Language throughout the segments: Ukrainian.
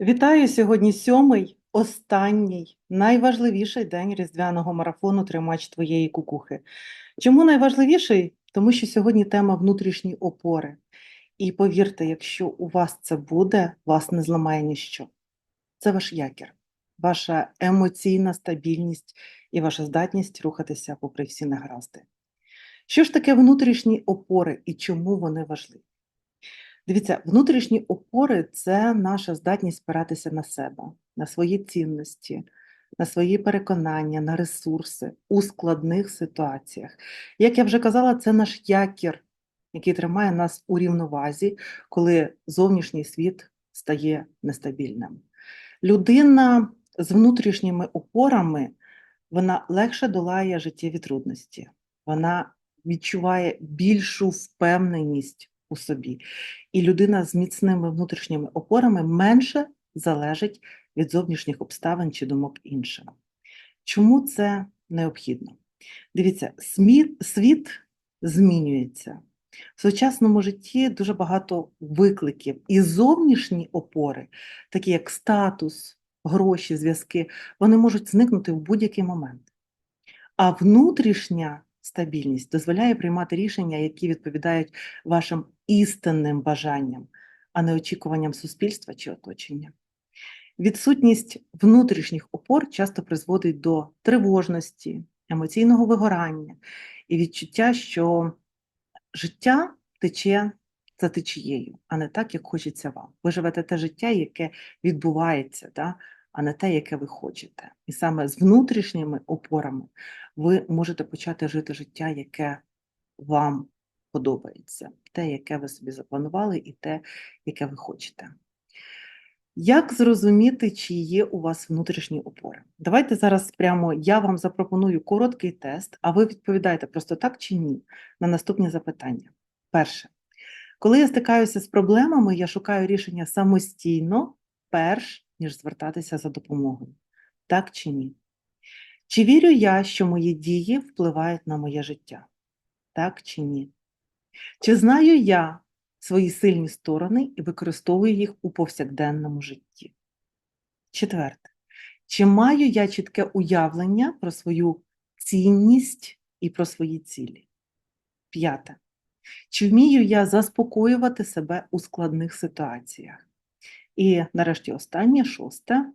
Вітаю сьогодні сьомий, останній, найважливіший день різдвяного марафону Тримач твоєї кукухи. Чому найважливіший? Тому що сьогодні тема внутрішні опори. І повірте, якщо у вас це буде, вас не зламає ніщо. Це ваш якір, ваша емоційна стабільність і ваша здатність рухатися попри всі негаразди. Що ж таке внутрішні опори і чому вони важливі? Дивіться, внутрішні опори це наша здатність спиратися на себе, на свої цінності, на свої переконання, на ресурси у складних ситуаціях. Як я вже казала, це наш якір, який тримає нас у рівновазі, коли зовнішній світ стає нестабільним. Людина з внутрішніми опорами вона легше долає життєві трудності, вона відчуває більшу впевненість у собі. І людина з міцними внутрішніми опорами менше залежить від зовнішніх обставин чи думок інших. Чому це необхідно? Дивіться, світ змінюється. В сучасному житті дуже багато викликів, і зовнішні опори, такі як статус, гроші, зв'язки, вони можуть зникнути в будь-який момент. А внутрішня стабільність дозволяє приймати рішення, які відповідають вашим істинним бажанням, а не очікуванням суспільства чи оточення. Відсутність внутрішніх опор часто призводить до тривожності, емоційного вигорання і відчуття, що життя тече за течією, а не так, як хочеться вам. Ви живете те життя, яке відбувається, да? А не те, яке ви хочете. І саме з внутрішніми опорами ви можете почати жити життя, яке вам подобається, те, яке ви собі запланували, і те, яке ви хочете. Як зрозуміти, чи є у вас внутрішні опори? Давайте зараз прямо я вам запропоную короткий тест, а ви відповідаєте просто так чи ні на наступні запитання. Перше, коли я стикаюся з проблемами, я шукаю рішення самостійно, перш ніж звертатися за допомогою. Так чи ні? Чи вірю я, що мої дії впливають на моє життя? Так чи ні? Чи знаю я свої сильні сторони і використовую їх у повсякденному житті? Четверте. Чи маю я чітке уявлення про свою цінність і про свої цілі? П'яте. Чи вмію я заспокоювати себе у складних ситуаціях? І нарешті останнє, шосте.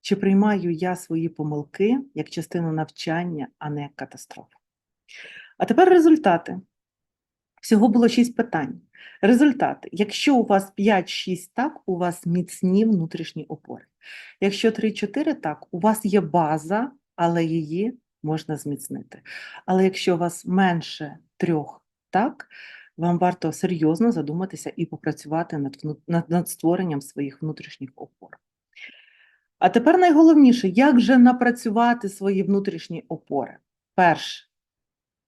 Чи приймаю я свої помилки як частину навчання, а не як катастрофу? А тепер результати. Всього було 6 питань. Результати. Якщо у вас 5-6 так, у вас міцні внутрішні опори. Якщо 3-4 так, у вас є база, але її можна зміцнити. Але якщо у вас менше трьох так, вам варто серйозно задуматися і попрацювати над, над, над створенням своїх внутрішніх опор. А тепер найголовніше, як же напрацювати свої внутрішні опори? Перше,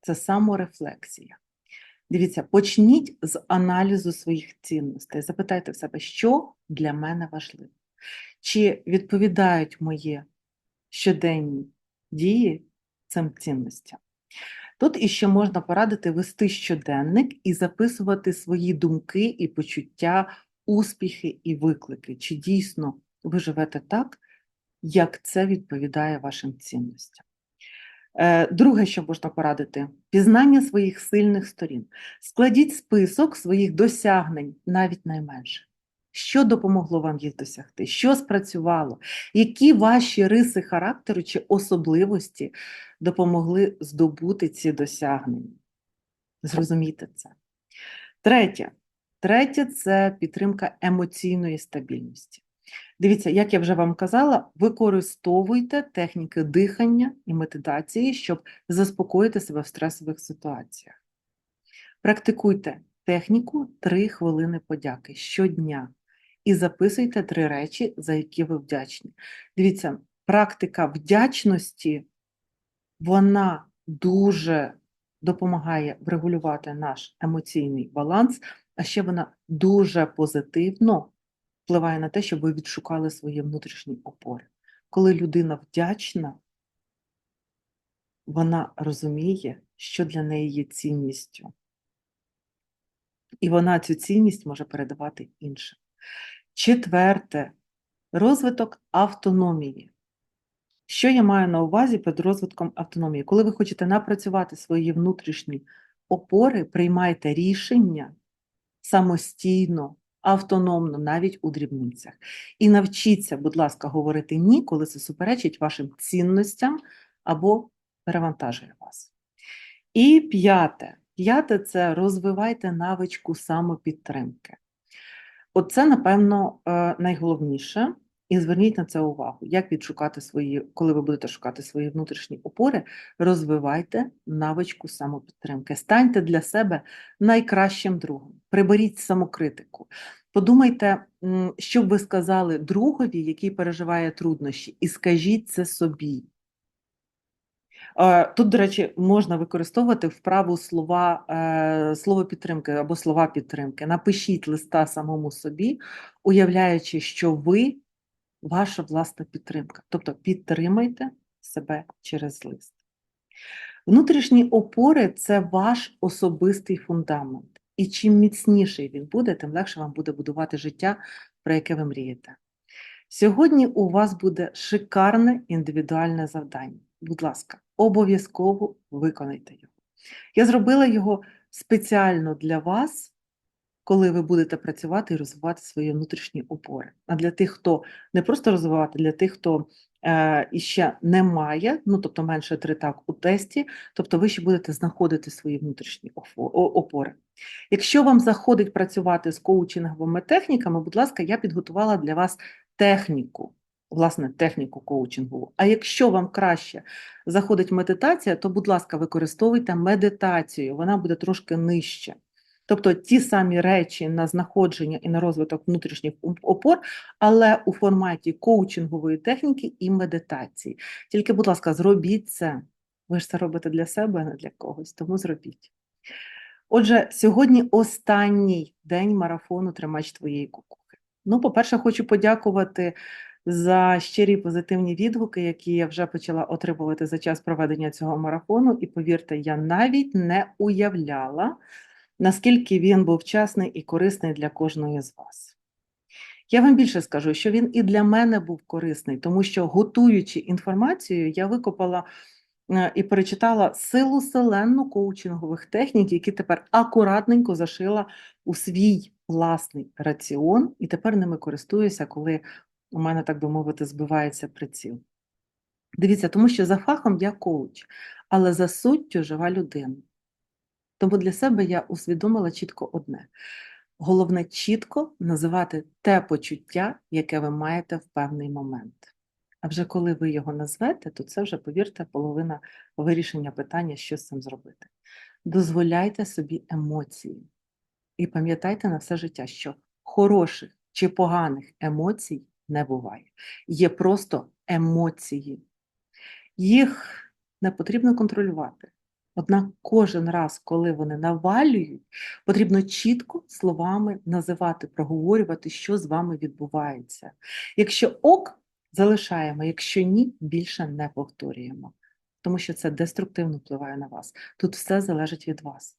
це саморефлексія. Дивіться, почніть з аналізу своїх цінностей. Запитайте в себе, що для мене важливо. Чи відповідають мої щоденні дії цим цінностям? Тут іще можна порадити вести щоденник і записувати свої думки і почуття, успіхи і виклики. Чи дійсно ви живете так, як це відповідає вашим цінностям? Е, Друге, що можна порадити, пізнання своїх сильних сторін. Складіть список своїх досягнень, навіть найменше. Що допомогло вам їх досягти? Що спрацювало? Які ваші риси характеру чи особливості допомогли здобути ці досягнення? Зрозумійте це. Третє. Третє це підтримка емоційної стабільності. Дивіться, як я вже вам казала, використовуйте техніки дихання і медитації, щоб заспокоїти себе в стресових ситуаціях. Практикуйте техніку 3 хвилини подяки щодня і записуйте три речі, за які ви вдячні. Дивіться, практика вдячності, вона дуже допомагає врегулювати наш емоційний баланс, а ще вона дуже позитивно впливає на те, щоб ви відшукали свої внутрішні опори. Коли людина вдячна, вона розуміє, що для неї є цінністю. І вона цю цінність може передавати іншим. Четверте, розвиток автономії. Що я маю на увазі під розвитком автономії? Коли ви хочете напрацювати свої внутрішні опори, приймайте рішення самостійно, автономно, навіть у дрібницях. І навчіться, будь ласка, говорити ні, коли це суперечить вашим цінностям або перевантажує вас. І п'яте. П'яте це розвивайте навичку самопідтримки. Оце, напевно, е, найголовніше. І зверніть на це увагу, як відшукати свої, коли ви будете шукати свої внутрішні опори, розвивайте навичку самопідтримки. Станьте для себе найкращим другом, приберіть самокритику. Подумайте, що б ви сказали другові, який переживає труднощі, і скажіть це собі. Е, Тут, до речі, можна використовувати вправу слова, е, слово підтримки або слова підтримки. Напишіть листа самому собі, уявляючи, що ви ваша власна підтримка. Тобто підтримайте себе через лист. Внутрішні опори це ваш особистий фундамент. І чим міцніший він буде, тим легше вам буде будувати життя, про яке ви мрієте. Сьогодні у вас буде шикарне індивідуальне завдання. Будь ласка, обов'язково виконайте його. Я зробила його спеціально для вас, коли ви будете працювати і розвивати свої внутрішні опори. А для тих, хто не просто розвивати, для тих, хто е, іще не має, ну тобто менше три так у тесті, тобто ви ще будете знаходити свої внутрішні опори. Якщо вам заходить працювати з коучинговими техніками, будь ласка, я підготувала для вас техніку, власне, техніку коучингову. А якщо вам краще заходить медитація, то, будь ласка, використовуйте медитацію, вона буде трошки нижче. Тобто ті самі речі на знаходження і на розвиток внутрішніх опор, але у форматі коучингової техніки і медитації. Тільки, будь ласка, зробіть це. Ви ж це робите для себе, а не для когось, тому зробіть. Отже, сьогодні останній день марафону Тримач твоєї кукухи. Ну, по-перше, хочу подякувати за щирі позитивні відгуки, які я вже почала отримувати за час проведення цього марафону. І повірте, я навіть не уявляла, наскільки він був вчасний і корисний для кожної з вас. Я вам більше скажу, що він і для мене був корисний, тому що готуючи інформацію, я викопала е, і перечитала силу селенну коучингових технік, які тепер акуратненько зашила у свій власний раціон, і тепер ними користуюся, коли у мене, так би мовити, збивається приціл. Дивіться, тому що за фахом я коуч, але за суттю жива людина. Тому для себе я усвідомила чітко одне: головне чітко називати те почуття, яке ви маєте в певний момент. А вже коли ви його назвете, то це вже, повірте, половина вирішення питання, що з цим зробити. Дозволяйте собі емоції. І пам'ятайте на все життя, що хороших чи поганих емоцій не буває. Є просто емоції. Їх не потрібно контролювати. Однак кожен раз, коли вони навалюють, потрібно чітко словами називати, проговорювати, що з вами відбувається. Якщо ок, залишаємо, якщо ні, більше не повторюємо, тому що це деструктивно впливає на вас. Тут все залежить від вас.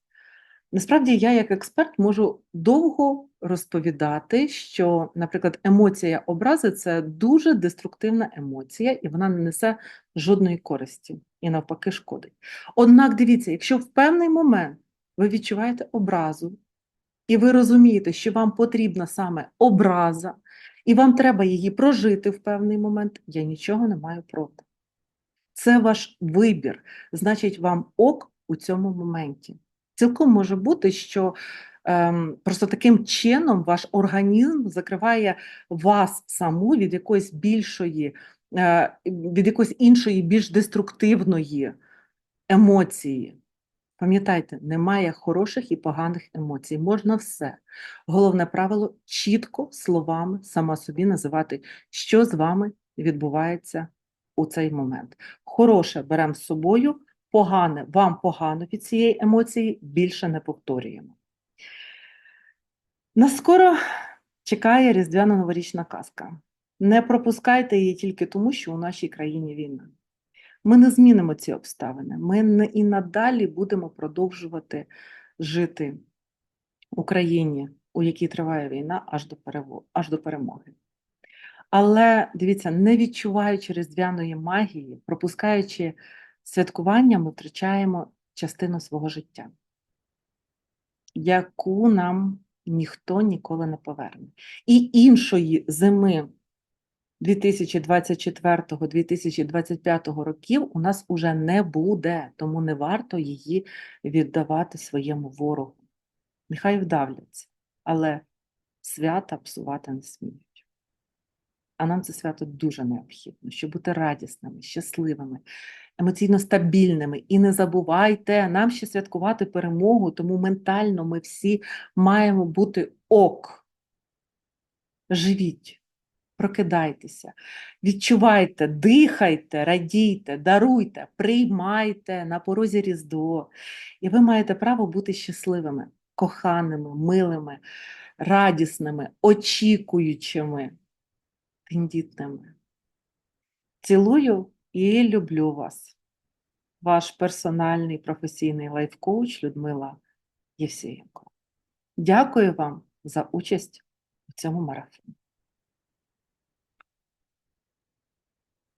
Насправді, я як експерт можу довго розповідати, що, наприклад, емоція образи це дуже деструктивна емоція, і вона не несе жодної користі і навпаки шкодить. Однак, дивіться, якщо в певний момент ви відчуваєте образу, і ви розумієте, що вам потрібна саме образа, і вам треба її прожити в певний момент, я нічого не маю проти. Це ваш вибір, значить, вам ок у цьому моменті. Цілком може бути, що ем, просто таким чином ваш організм закриває вас саму від якоїсь більшої, е, від якоїсь іншої, більш деструктивної емоції. Пам'ятайте, немає хороших і поганих емоцій, можна все. Головне правило чітко словами сама собі називати, що з вами відбувається у цей момент. Хороше беремо з собою, погане, вам погано від цієї емоції, більше не повторюємо. Нас скоро чекає різдвяно-новорічна казка. Не пропускайте її тільки тому, що у нашій країні війна. Ми не змінимо ці обставини. Ми не і надалі будемо продовжувати жити в Україні, у якій триває війна аж до, перево- аж до перемоги. Але дивіться, не відчуваючи різдвяної магії, пропускаючи святкування, ми втрачаємо частину свого життя, яку нам ніхто ніколи не поверне. І іншої зими 2024-2025 років у нас уже не буде, тому не варто її віддавати своєму ворогу. Нехай вдавляться, але свята псувати не сміють. А нам це свято дуже необхідно, щоб бути радісними, щасливими, емоційно стабільними. І не забувайте, нам ще святкувати перемогу, тому ментально ми всі маємо бути ок. Живіть, прокидайтеся, відчувайте, дихайте, радійте, даруйте, приймайте на порозі Різдво. І ви маєте право бути щасливими, коханими, милими, радісними, очікуючими тендітними. Цілую і люблю вас. Ваш персональний професійний лайф-коуч Людмила Євсієнко. Дякую вам за участь у цьому марафоні.